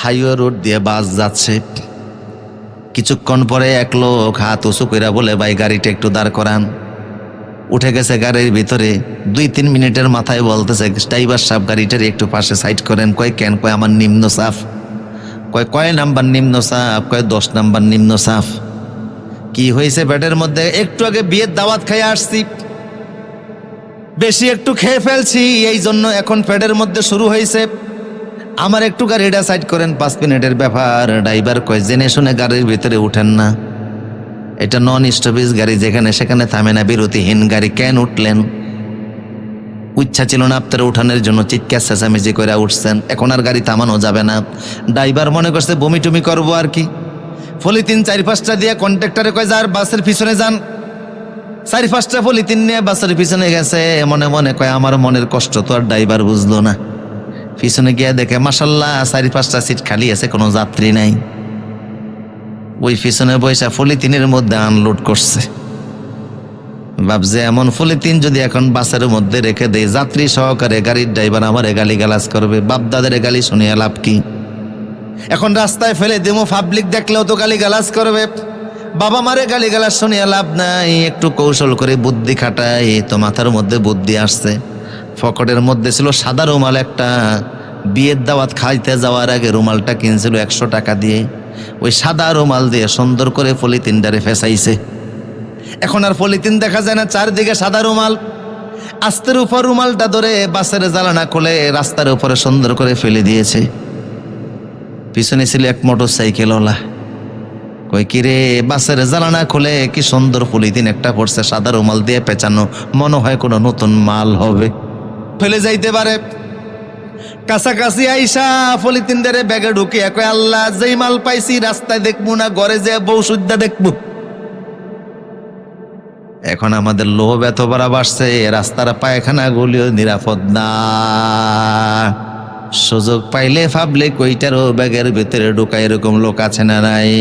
Highway road দিয়ে বাস যাচ্ছে। কিছুক্ষণ পরে এক লোক হাত উঁচু কইরা বলে, ভাই, গাড়িটা একটু দাঁড় করান। উঠে গেছে গাড়ির ভিতরে। দুই তিন মিনিটের মাথায় বলতেছে, ড্রাইভার সাহেব, গাড়িটার একটু পাশে সাইড করেন। কয় কেন, কয় আমার নিম্ন সাফ কয় কয় নাম্বার নিম্ন সাফ কয় দশ নাম্বার নিম্ন সাফ কি হয়েছে ব্যাটের মধ্যে? একটু আগে বিয়ের দাওয়াত খাই আসছি। বেশি একটু খেয়ে ফেলছি, এই জন্য এখন পেটের মধ্যে শুরু হয়েছে। আমার একটু গাড়িটা সাইড করেন, পাঁচ মিনিটের ব্যাপার। ড্রাইভার কয়, জেনে শুনে গাড়ির ভিতরে উঠেন না। এটা নন স্টপেজ গাড়ি, যেখানে সেখানে থামে না, বিরতিহীন গাড়ি, কেন উঠলেন? ইচ্ছা ছিল না আপনার উঠানের জন্য, চিৎকার চেঁচামেচি করে উঠছেন। এখন আর গাড়ি থামানো যাবে না। ড্রাইভার মনে করছে বমি টুমি করব আর কি। ফলি তিন চারি পাঁচটা দিয়ে কন্ট্রাক্টরে কয়, যার বাসের পিছনে যান। চারি পাঁচটা ফলি তিন নিয়ে বাসের পিছনে গেছে। মনে মনে কয়, আমার মনের কষ্ট তো আর ড্রাইভার বুঝলো না। পিছনে গিয়ে দেখে মাসাল্লাহ চারি পাঁচটা সিট খালি আছে, কোনো যাত্রী নাই। ওই পিছনে বৈশা ফলিতিনের মধ্যে আনলোড করছে। ভাবছে, এমন ফলিতিন যদি এখন বাসের মধ্যে রেখে দেয় যাত্রী সহকারে গাড়ির ড্রাইভার আমার গালি গালাজ করবে, বাপদাদের গালি শুনিয়ে লাভ কি? এখন রাস্তায় ফেলে দেবো পাবলিক দেখলেও তো গালি গালাজ করবে। বাবা মারে গালি গালাজ শুনিয়ে লাভ নাই, একটু কৌশল করে বুদ্ধি খাটাই তো মাথার মধ্যে বুদ্ধি আসছে। ফকটের মধ্যে ছিল সাদা রুমাল, একটা বিয়ের দাওয়াত খাইতে যাওয়ার আগে রুমালটা কিনছিল একশো টাকা দিয়ে। ওই সাদা রুমাল দিয়ে সুন্দর করে পলিথিনটারে ফেসাইছে। এখন আর পলিথিন দেখা যায় না, চারদিকে সাদা রুমাল। আস্তের উপর রুমালটা ধরে বাসের জ্বালানা খুলে রাস্তার উপরে সুন্দর করে ফেলে দিয়েছে। পিছনে ছিল এক মোটর সাইকেলওয়ালা কই কিরে বাসের জ্বালানা খুলে কি সুন্দর পলিথিন একটা পড়ছে, সাদা রুমাল দিয়ে পেঁচানো, মনে হয় কোনো নতুন মাল হবে। ফেলে যাইতে পারে। কাছাকাছি আইসা পলিথিন ধরে ব্যাগে ঢুকিয়ে কয়, আল্লাহ, যেই মাল পাইছি রাস্তায় দেখব না, ঘরে যে বউ সুদ্ধা দেখব। এখন আমাদের লোহ এত বাড়া বাড়ছে রাস্তার পায়খানা গুলিও নিরাপদ না। সুযোগ পাইলে ভাবলে কইটারও ব্যাগের ভিতরে ঢুকা এরকম লোক আছে না নাই।